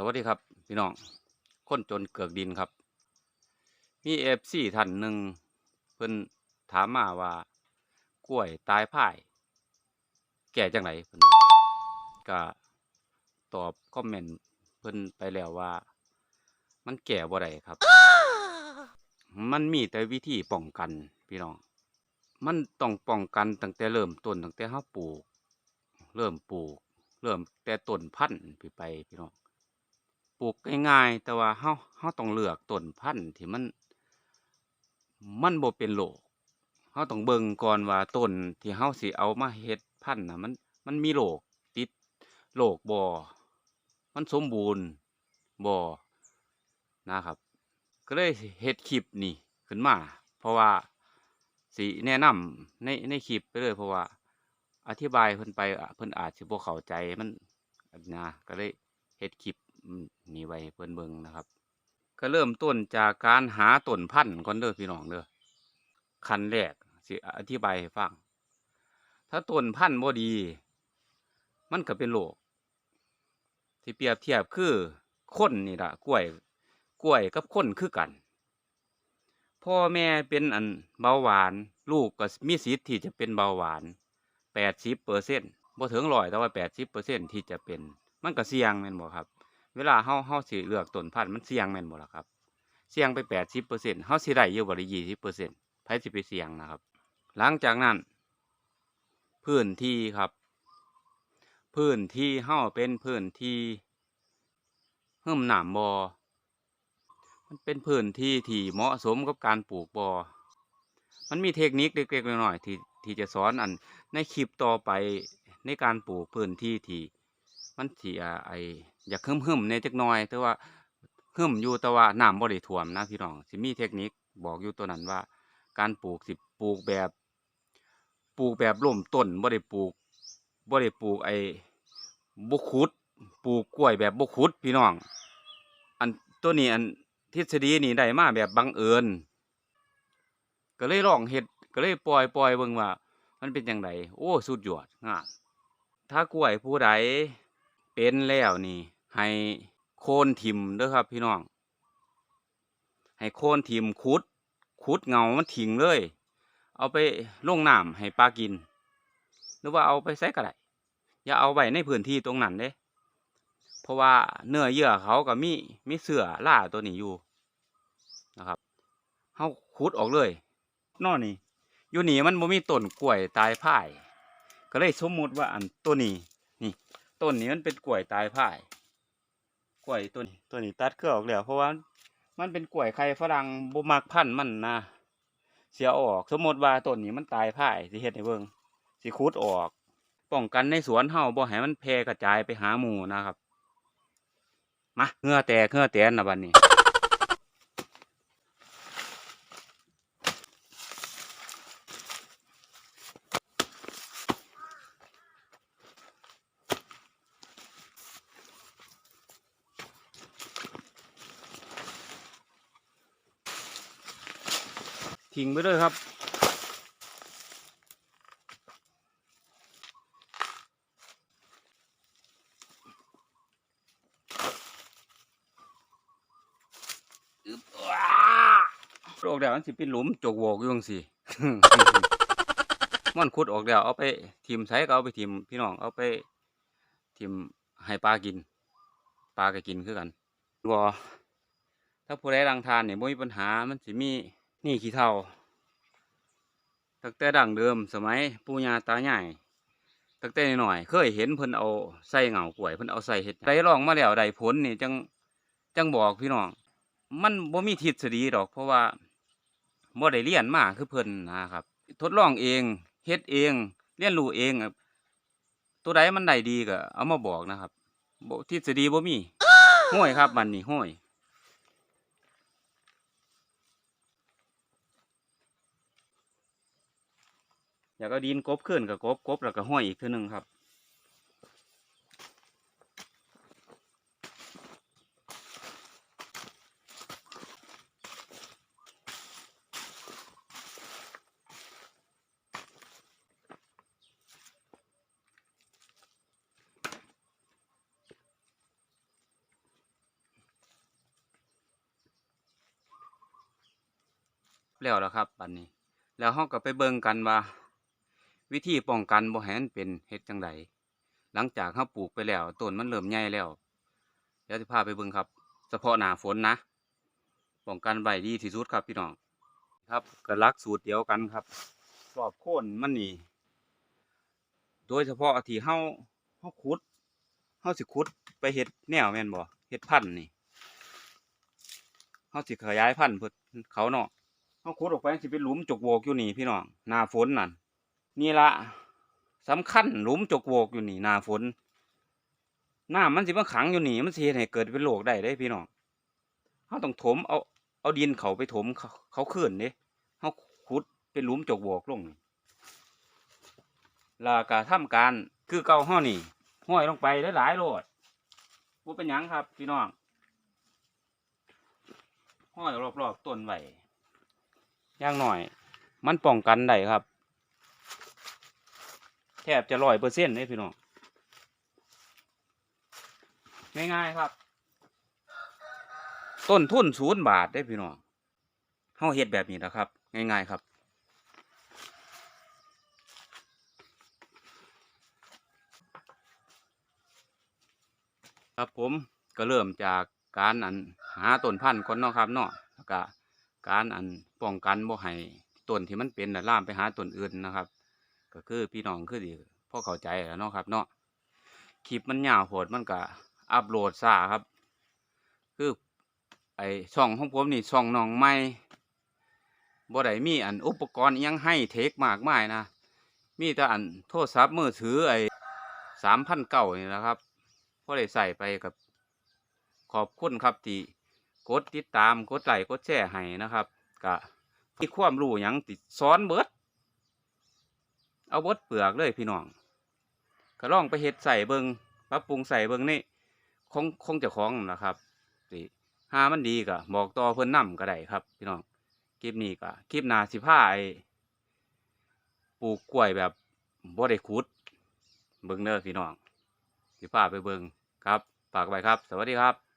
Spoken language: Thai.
สวัสดีครับ พี่น้องคนจนเกือกดินครับ มีเอฟซีท่านหนึ่งเพิ่นถามมาว่ากล้วยตายพ่าย แก่จังไหนเพิ่นก็ตอบคอมเมนต์เพิ่นไปแล้วว่า มันแก่บ่ได้ครับ มันมีแต่วิธีป้องกันพี่น้อง มันต้องป้องกันตั้งแต่เริ่มต้นตั้งแต่เฮาปลูก เริ่มปลูก เริ่มแต่ต้นพันธุ์ผีไปพี่น้อง ปลูกง่ายๆแต่ว่าเฮาเฮาต้องเลือกต้นพันธุ์ที่มัน มันบ่เป็นโรคเฮาต้องเบิ่งก่อนว่าต้นที่เฮาสิเอามาเฮ็ดพันธุ์น่ะมันมันมีโรคติดโรคบ่มันสมบูรณ์บ่นะครับ ก็เลยเฮ็ดคลิปนี่ขึ้นมา เพราะว่าสิแนะนำในในคลิปไปเลย เพราะว่า อธิบายเพิ่นไปเพิ่นอาจสิบ่เข้าใจมันนะก็เลยเฮ็ดคลิป มีไว้ให้เพิ่นเบิงนะครับ ก็เริ่มต้นจากการหาต้นพันธุ์ก่อนเด้อพี่น้องเด้อขั้นแรกสิอธิบายให้ฟัง ถ้าต้นพันธุ์บ่ดี มันก็เป็นโรคที่เปรียบเทียบคือคนนี่ละกล้วย กล้วยกับคนคือกัน พ่อแม่เป็นอันเบาหวาน ลูกก็มีสิทธิ์ที่จะเป็นเบาหวานแปดสิบเปอร์เซ็นต์บ่ถึงร้อยแต่ว่าแปดสิบเปอร์เซ็นต์ที่จะเป็น มันก็เสี่ยงแม่นบ่ครับ เวลาเฮาเฮาสิเลือกต้นพันธุ์มันเสี่ยงแม่นบ่ล่ะครับ เสี่ยงไปแปดสิบเปอร์เซ็นต์เฮาสิได้อยู่บ่ได้ยี่สิบเปอร์เซ็นต์ไผสิไปเสี่ยงนะครับ หลังจากนั้น พื้นที่ครับ พื้นที่เฮาเป็นพื้นที่เฮิ่มหนามบ่มันเป็นพื้นที่ที่เหมาะสมกับการปลูกบอมันมีเทคนิคเล็กๆน้อยๆที่ที่จะสอนอันในคลิปต่อไปในการปลูกพื้นที่ที่มันที่อ่าไอ อยากหึมๆในจักน่อย แต่ว่าหึมอยู่แต่ว่าน้ำบ่ได้ท่วมนะพี่น้องสิมีเทคนิคบอกอยู่ตัวนั้นว่า การปลูกสิปลูกแบบปลูกแบบล่มต้นบ่ได้ปลูกบ่ได้ปลูกไอ้บ่ขุดปลูกกล้วยแบบบ่ขุดพี่น้อง อันตัวนี้อันทฤษฎีนี่ได้มาแบบบังเอิญก็เลยลองเฮ็ดก็เลยปล่อยปล่อยเบิ่งว่า มันเป็นจังไดโอ้สุดยอดงามถ้ากล้วยผู้ใดเป็นแล้วนี่ ให้โคนทิมเด้อครับ พี่น้อง ให้โคนทิมขุดขุดเงามันทิ้งเลย เอาไปลงน้ำให้ปลากิน หรือว่าเอาไปใส่ก็ได้อย่าเอาไว้ในพื้นที่ตรงนั้นเด้ เพราะว่าเนื้อเยื่อเขาก็มีมีเสือล่าตัวนี้อยู่นะครับเขาขุดออกเลยนอนี่อยู่นี่มันบ่มีต้นกล้วยตายพ่าย ก็เลยสมมุติว่าอันตัวนี้นี่ต้นนี้มันเป็นกล้วยตายพ่าย ล้วยตัวนี้ตัวนี้ตัดเครือออกแล้วเพราะว่ามันเป็นกล้วยไข่ฝรั่งบ่มักพันธุ์มันนะเสียออกสมมติว่าต้นนี้มันตายพ่ายสิเฮ็ดให้เบิ่งสิคุดออก ป้องกันในสวนเฮาบ่ให้มันแพร่กระจายไปหาหมู่นะครับมาเหงื่อแตกเหงื่อแตนนะบัดนี้ ทิ้งไปเลยครับอึบว้าอกแล้วมันสิเป็นหลุมจกโวกยู่จังซี่มันขุดออกแล้วเอาไปทิมใช้ก็เอาไปทิมพี่น้องเอาไปทิมให้ปลากิน ปลาก็กินคือกันบ่ถ้าผู้ใดรังทานเนี่ยบ่มีปัญหามันสิมี นี่ขี้เถ้าตั้งแต่ดั้งเดิมสมัยปู่ย่าตายายตั้งแต่หน้อยเคยเห็นเพิ่นเอาใส่เหงากล้วยเพิ่นเอาใส่เฮ็ดได้ลองมาแล้วได้ผลนี่จังจังบอกพี่น้องมันบ่มีทฤษฎีดอก เพราะว่าบ่ได้เรียนมาคือเพิ่นนะครับ ทดลองเองเฮ็ดเองเรียนรู้เองตัวใดมันได้ดีก็เอามาบอกนะครับบ่ทฤษฎีบ่มีห้วยครับมันนี่ห้วย อยากเอาดินกบขึ้นกับกบกบแล้วก็ห้อยอีกทีหนึ่งครับ แล้วแล้วครับบัดนนี้ แล้วห้องก็ไปเบิ่งกันว่า วิธีป้องกันบ่ให้มันเป็นเฮ็ดจังไดหลังจากเฮาปลูกไปแล้วต้นมันเริ่มใหญ่แล้วเดี๋ยวสิพาไปเบิ่งครับ เฉพาะหน้าฝนนะป้องกันไว้ดีที่สุดครับพี่น้องครับก็หลักสูตรเดียวกันครับรอบโคนมันนี่โดยเฉพาะที่เฮาเฮาขุดเฮาสิขุดไปเฮ็ดแนวแม่นบ่เฮ็ดพันธุ์นี่เฮาสิขยายพันธุ์เพิ่นเขาเนาะเฮาขุดออกไปสิเป็นหลุมจกโวกอยู่นี่พี่น้องหน้าฝนนั่น นี่ละสำคัญหลุมจกโวกอยู่นี่หนาฝนหน้ำมันสิมาขังอยู่นี่มันเฮ็ดให้เกิดเป็นโรคได้เด้พี่น้องเฮาต้องถมเอาเอาดินเขาไปถมเขาเขาขึ้นเด้เฮาขุดเป็นหลุมจกโวกลงนี่แล้วก็ทำการคือเก่าห้อนี่ห้อยลงไปหลายๆโลดว่าเป็นยังครับ พี่น้องห้อยรอบๆต้นไหวย่างหน่อย มันป้องกันได้ครับ บจะร้อยเปอร์เซ็นต์เลยพี่น้องง่ายๆครับ ต้นทุนศูนย์บาทได้พี่น้องเฮาเฮ็ดแบบนี้นะครับ ง่ายๆครับครับผมก็เริ่มจากการอันหาต้นพันธุ์ก่อนเนาะครับเนาะแล้วก็การอันป้องกันบ่ให้ต้นที่มันเป็นล่ามไปหาต้นอื่นนะครับ ก็คือพี่น้องคือดีพอเข้าใจแล้วเนาะครับ เนาะคลิปมันยาวโหดมันก็อัปโหลดช้าครับ คือไอช่องของผมนี่ช่องน้องใหม่บ่ได้มีอันอุปกรณ์ยังให้เทคมากมายนะ มีแต่อันโทรศัพท์มือถือไอสามพันเก้านี่นะครับพอได้ใส่ไปกับขอบคุณครับที่กดติดตามกดไลค์กดแชร์ให้นะครับก็มีความรู้ยังติดซ้อนเบิด เอาบดเปลือกเลยพี่น้องก็ลองไปเฮ็ดใส่เบิงปรับปรุงใส่เบิงนี่คงคงจะของนะครับสิหามันดีก็บอกต่อเพิ่นนํก็ได้ครับ พี่น้องคลิปนี้ก็คลิปนาสิพาไอปลูกกล้วยแบบบ่ได้ขุด เบิงเด้อพี่น้องสิพาไปเบิงครับฝากไว้ครับ สวัสดีครับ